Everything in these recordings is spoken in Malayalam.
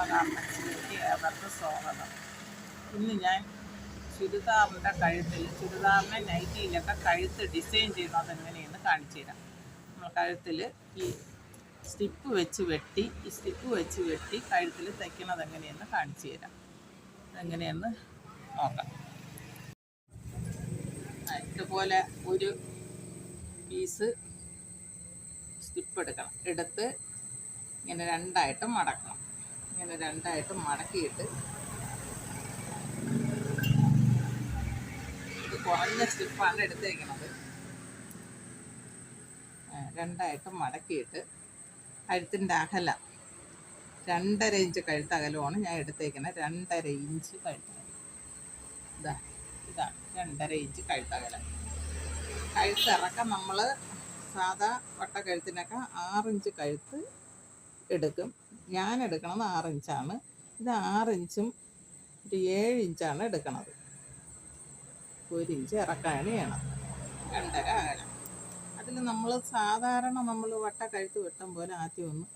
അമ്മച്ചിലേക്ക് അവർക്ക് സ്വാഗതം. ഇന്ന് ഞാൻ ചുരിദാറിന്റെ കഴുത്തിൽ ചുരിദാറിന്റെ നൈറ്റിയിലൊക്കെ കഴുത്ത് ഡിസൈൻ ചെയ്യുന്നത് എങ്ങനെയെന്ന് കാണിച്ചു തരാം. നമ്മൾ കഴുത്തിൽ ഈ സ്റ്റിപ്പ് വെച്ച് വെട്ടി ഈ സ്റ്റിപ്പ് വെച്ച് വെട്ടി കഴുത്തിൽ തയ്ക്കുന്നത് എങ്ങനെയെന്ന് കാണിച്ചു തരാം. എങ്ങനെയെന്ന് നോക്കാം. ഇതുപോലെ ഒരു പീസ് സ്റ്റിപ്പ് എടുക്കണം. എടുത്ത് ഇങ്ങനെ രണ്ടായിട്ട് മടക്കണം. ഇങ്ങനെ രണ്ടായിട്ട് മടക്കിയിട്ട് ഇത് കുറഞ്ഞ സ്റ്റിപ്പാണ് എടുത്തേക്കണത്. രണ്ടായിട്ട് മടക്കിയിട്ട് കഴുത്തിന്റെ അകലം. രണ്ടര ഇഞ്ച് കഴുത്ത് അകലമാണ് ഞാൻ എടുത്തേക്കുന്നത് രണ്ടര ഇഞ്ച് കഴുത്ത് ഇതാ ഇതാണ് രണ്ടര ഇഞ്ച് കഴുത്തകലം കഴുത്തിറക്കം നമ്മൾ സാധാ വട്ട കഴുത്തിനൊക്കെ ആറിഞ്ച് കഴുത്ത് എടുക്കും. ഞാൻ എടുക്കണത് ആറിഞ്ചാണ് ഇത് ആറിഞ്ചും ഒരു ഏഴ് ഇഞ്ചാണ് എടുക്കണത്. ഒരു ഇഞ്ച് ഇറക്കാണ് ചെയ്യണം രണ്ടര അകലം അതിൽ നമ്മൾ സാധാരണ നമ്മൾ വട്ട കഴുത്ത് വെട്ടം പോലെ ആദ്യം ഒന്ന്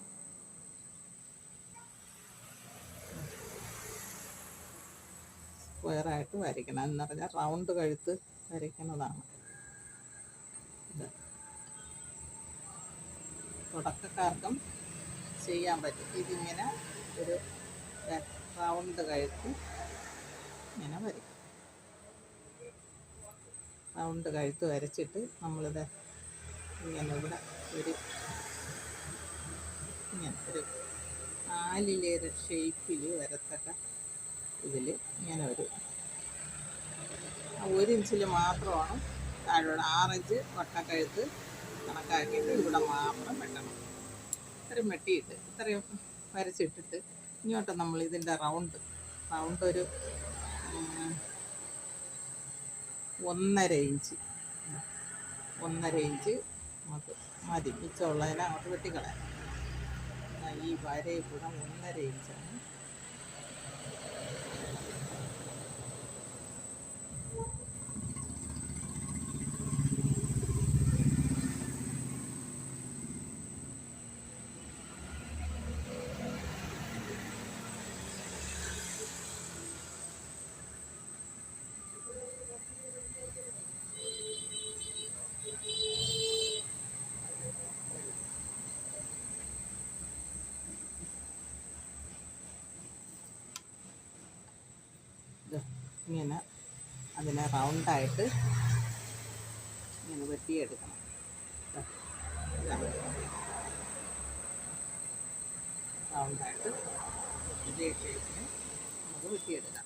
സ്ക്വയറായിട്ട് വരയ്ക്കണം. എന്ന് പറഞ്ഞാൽ റൗണ്ട് കഴുത്ത് വരയ്ക്കുന്നതാണ്. തുടക്കക്കാർക്കും ചെയ്യാൻ പറ്റും. ഇതിങ്ങനെ ഒരു റൗണ്ട് കഴുത്ത് ഇങ്ങനെ വരയ്ക്കും റൗണ്ട് കഴുത്ത് വരച്ചിട്ട് നമ്മളിത് ഇങ്ങനെ ഇവിടെ ഒരു ഇങ്ങനെ ഒരു ആലിലേറെ ഷേപ്പിൽ വരത്തക്ക ഇതിൽ ഇങ്ങനെ ഒരു ഒരു ഇഞ്ചിൽ മാത്രമാണ്. താഴോട്ട് ആറഞ്ച് വട്ടക്കഴുത്ത് കണക്കാക്കിയിട്ട് ഇവിടെ മാത്രം വെട്ടണം. ഇത്രയും വെട്ടിയിട്ട് ഇത്രയും വരച്ചിട്ടിട്ട് ഇങ്ങോട്ട് നമ്മൾ ഇതിന്റെ റൗണ്ട് റൗണ്ട് ഒരു ഒന്നര ഇഞ്ച്. ഒന്നര ഇഞ്ച് നമുക്ക് മതി. മിച്ചമുള്ളതിനെ അങ്ങോട്ട് വെട്ടിക്കളയാം. ഈ വരയിൽ കൂടെ ഒന്നര ഇഞ്ചാണ്. ഇങ്ങനെ അതിനെ റൗണ്ടായിട്ട് ഇങ്ങനെ വെട്ടിയെടുക്കണം. റൗണ്ടായിട്ട് ഇതേ ഷേപ്പിന് നമുക്ക് വെട്ടിയെടുക്കാം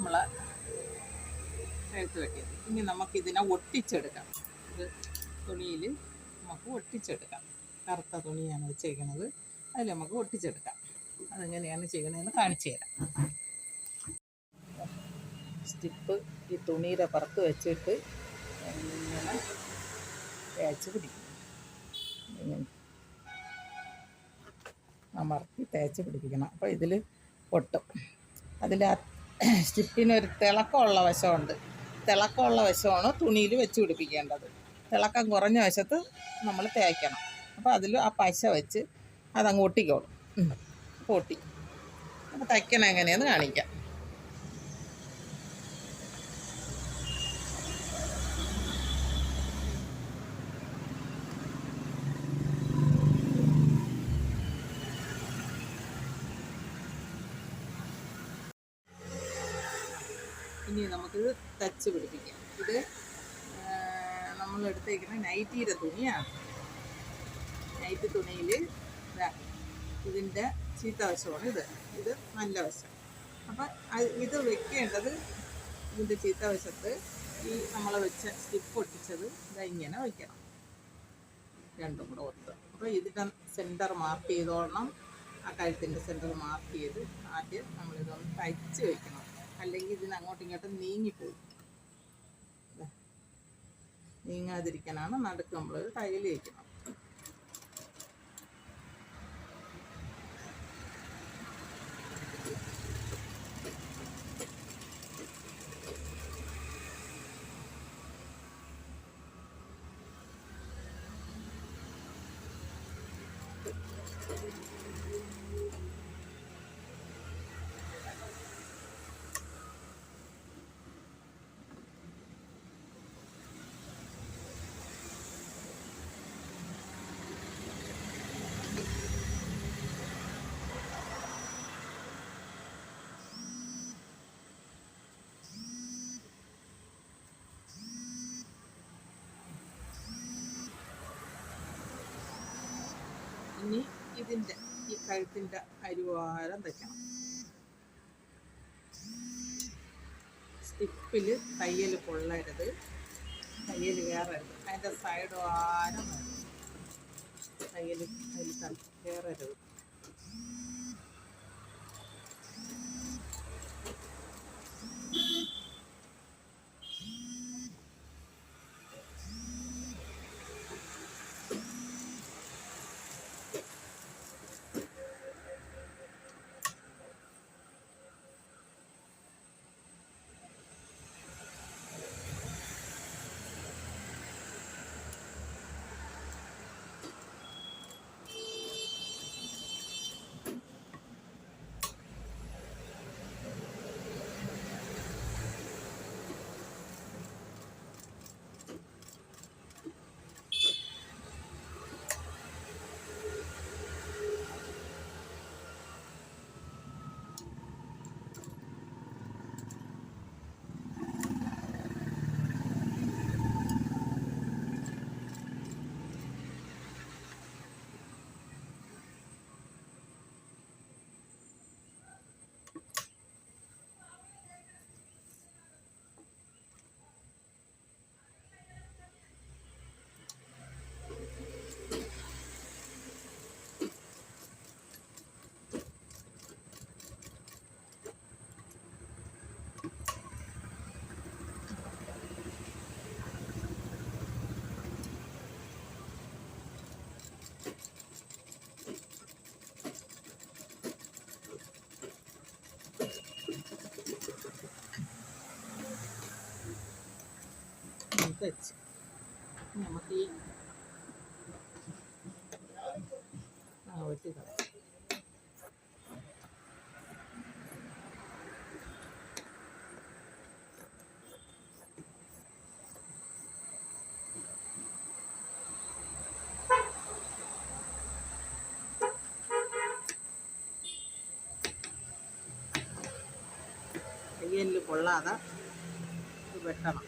നമ്മൾ ചേർത്ത് വെട്ടിയത്. ഇനി നമുക്കിതിനെ ഒട്ടിച്ചെടുക്കാം. ഇത് തുണിയിൽ നമുക്ക് ഒട്ടിച്ചെടുക്കാം. കറുത്ത തുണിയാണ് വെച്ചേക്കുന്നത് അതിൽ നമുക്ക് ഒട്ടിച്ചെടുക്കാം. അതെങ്ങനെയാണ് ചെയ്യണതെന്ന് കാണിച്ചു തരാം. സ്റ്റിപ്പ് ഈ തുണിയുടെ പുറത്ത് വെച്ചിട്ട് ഇങ്ങനെ തേച്ച് പിടിക്കും. ഇങ്ങനെ അമർത്തി തേച്ച് പിടിപ്പിക്കണം. അപ്പോൾ ഇതിൽ പൊട്ടും അതിൽ ആ സ്റ്റിപ്പിനൊരു തിളക്കമുള്ള വശമുണ്ട്. തിളക്കമുള്ള വശമാണ് തുണിയിൽ വെച്ച് പിടിപ്പിക്കേണ്ടത്. തിളക്കം കുറഞ്ഞ വശത്ത് നമ്മൾ തേക്കണം. അപ്പോൾ അതിൽ ആ പശ വെച്ച് അതങ്ങ് ഒട്ടിക്കോളും. ഒട്ടി അപ്പോൾ തയ്ക്കണം എങ്ങനെയെന്ന് കാണിക്കാം. ഇനി നമുക്കിത് തച്ച് പിടിപ്പിക്കാം. ഇത് നമ്മൾ എടുത്തേക്കുന്ന നൈറ്റിയുടെ തുണിയാണ്. നൈറ്റ് തുണിയിൽ ഇതിന്റെ ചീത്ത വശമാണ് ഇത്. ഇത് നല്ല വശം. അപ്പം ഇത് വെക്കേണ്ടത് ഇതിന്റെ ചീത്ത വശത്ത് ഈ നമ്മൾ വെച്ച സ്റ്റിപ്പ് ഒട്ടിച്ചത് ഇതാ ഇങ്ങനെ വയ്ക്കണം രണ്ടും കൂടെ ഒത്ത്. അപ്പോൾ ഇതിന്റെ സെന്റർ മാർക്ക് ചെയ്തോളണം. ആ കഴുത്തിന്റെ സെന്റർ മാർക്ക് ചെയ്ത് ആദ്യം നമ്മളിതൊന്ന് തയ്ച്ച് വെക്കണം. അല്ലെങ്കിൽ ഇതിന് അങ്ങോട്ടും ഇങ്ങോട്ടും നീങ്ങിപ്പോയി. നീങ്ങാതിരിക്കാനാണ് നടുക്ക് നമ്മൾ തയ്യൽ വയ്ക്കണം ഇനി ഇതിന്റെ ഈ കഴുത്തിന്റെ അരിവാരം തയ്ക്കണം സ്റ്റിപ്പിൽ തയ്യൽ കൊള്ളരുത്. തയ്യൽ കയറരുത് അതിന്റെ സൈഡ് വാരം. തയ്യൽ അതിൽ കയറരുത് വെച്ച്. നമുക്ക് ഈ ആ വെട്ടി കളയാം. തയ്യലിൽ കൊള്ളാതെ വെട്ടണം.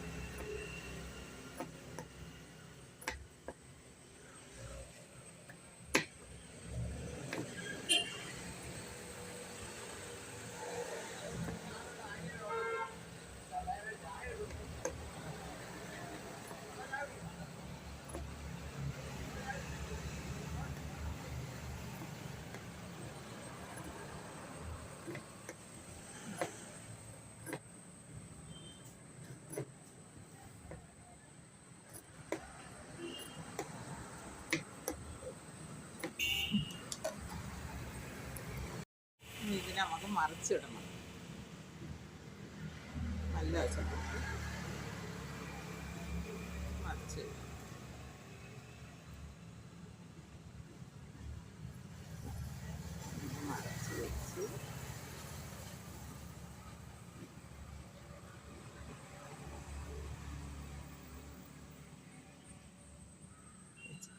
മറിച്ചിടണം. നല്ല വശത്തോട്ട് മറിച്ച്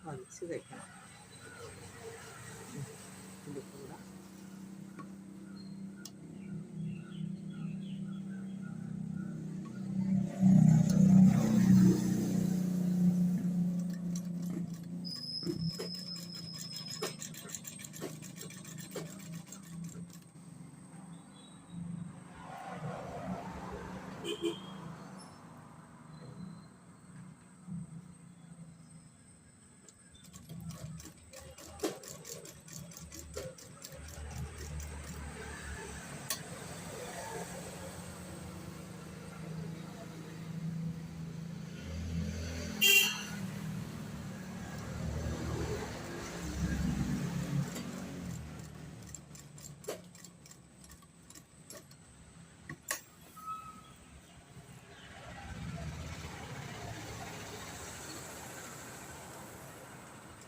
മറിച്ച് വെക്കണം.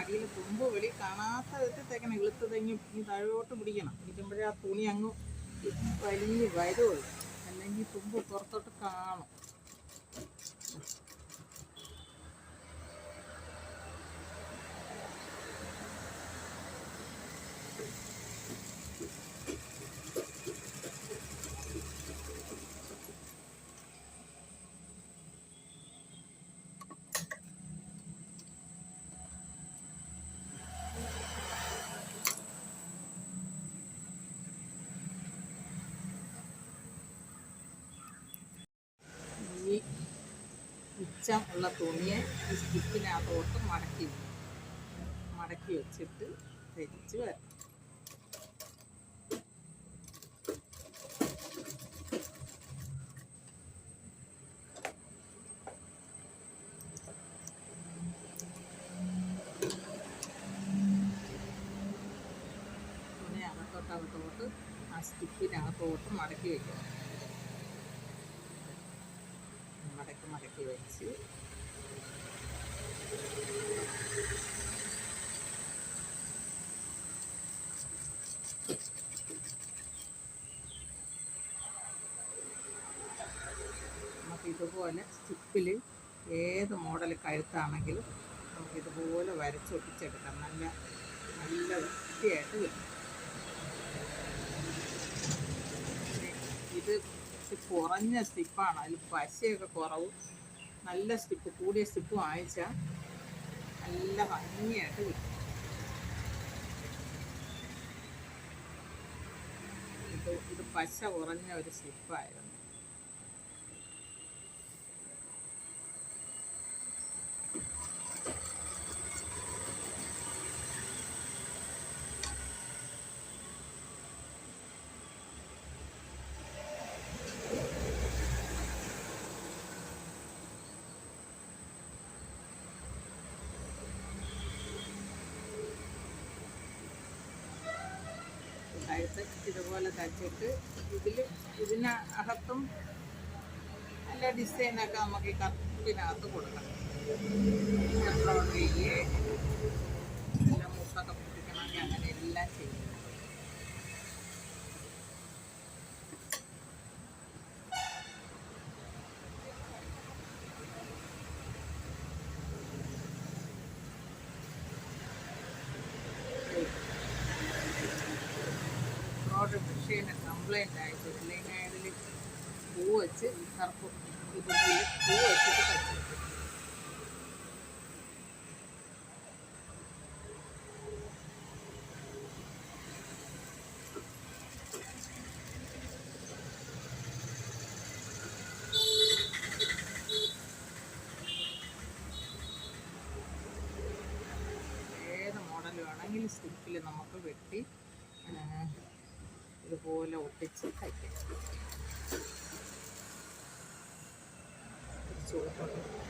അടിയിൽ തുമ്പ് വെളി കാണാത്ത വിധത്തിൽ തേക്കണം. ഇളുത്ത് തെങ്ങി ഈ താഴോട്ട് പിടിക്കണം. പിടിക്കുമ്പോഴേ ആ തുണി അങ്ങ് വലിഞ്ഞ് വരുള്ളൂ. അല്ലെങ്കിൽ തുമ്പ് പുറത്തോട്ട് കാണും ഈ മിച്ചം ഉള്ള തുണിയെ ഈ സ്റ്റിക്കിനകത്തോട്ട് മടക്കി. മടക്കി വെച്ചിട്ട് തിരിച്ച് വരണം തുണി അകത്തോട്ട് അകത്തോട്ട് ആ സ്റ്റിക്കിനകത്തോട്ട് മടക്കി വെക്കണം മടക്കി മടക്കി വെച്ച്. ഇതുപോലെ സ്റ്റിപ്പിൽ ഏത് മോഡൽ കഴുത്താണെങ്കിലും നമുക്ക് ഇതുപോലെ വരച്ചൊട്ടിച്ചെടുക്കാം നല്ല നല്ല വൃത്തിയായിട്ട് കിട്ടും ഇത് കുറഞ്ഞ സ്റ്റിപ്പാണ് അതിൽ പശയൊക്കെ കുറവ്. നല്ല സ്റ്റിപ്പ് കൂടിയ സ്റ്റിപ്പ് വാങ്ങിച്ചാൽ നല്ല ഭംഗിയായിട്ട് കിട്ടും. ഇത് ഇത് പശ കുറഞ്ഞ ഒരു സ്റ്റിപ്പായിരുന്നു കഴുത്ത് ഇതുപോലെ തച്ചിട്ട് ഇതിൽ ഇതിനകത്തും നല്ല ഡിസൈനൊക്കെ നമുക്ക് ഈ കപ്പിനകത്ത് കൊടുക്കണം. എംബ്രോയിഡറി എല്ലാം മുത്തൊക്കെ പിടിക്കണമെങ്കിൽ അങ്ങനെ എല്ലാം ചെയ്യും റോഡ് മെഷീന് കംപ്ലൈന്റ് ആയിട്ട് ഇല്ലെങ്കിൽ അതിൽ പൂ വെച്ച് കറുപ്പ് പൂ വെച്ചിട്ട് വേണമെങ്കിലും സ്റ്റിക്കിൽ നമുക്ക് വെട്ടി ഇതുപോലെ ഒട്ടിച്ച് തയ്ക്കാം. ചുവട്ടുണ്ട് അങ്ങനെ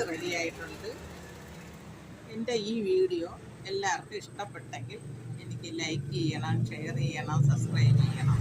കഴുത്ത് റെഡി എന്റെ ഈ വീഡിയോ എല്ലാവർക്കും ഇഷ്ടപ്പെട്ടെങ്കിൽ എനിക്ക് ലൈക്ക് ചെയ്യണം ഷെയർ ചെയ്യണം സബ്സ്ക്രൈബ് ചെയ്യണം.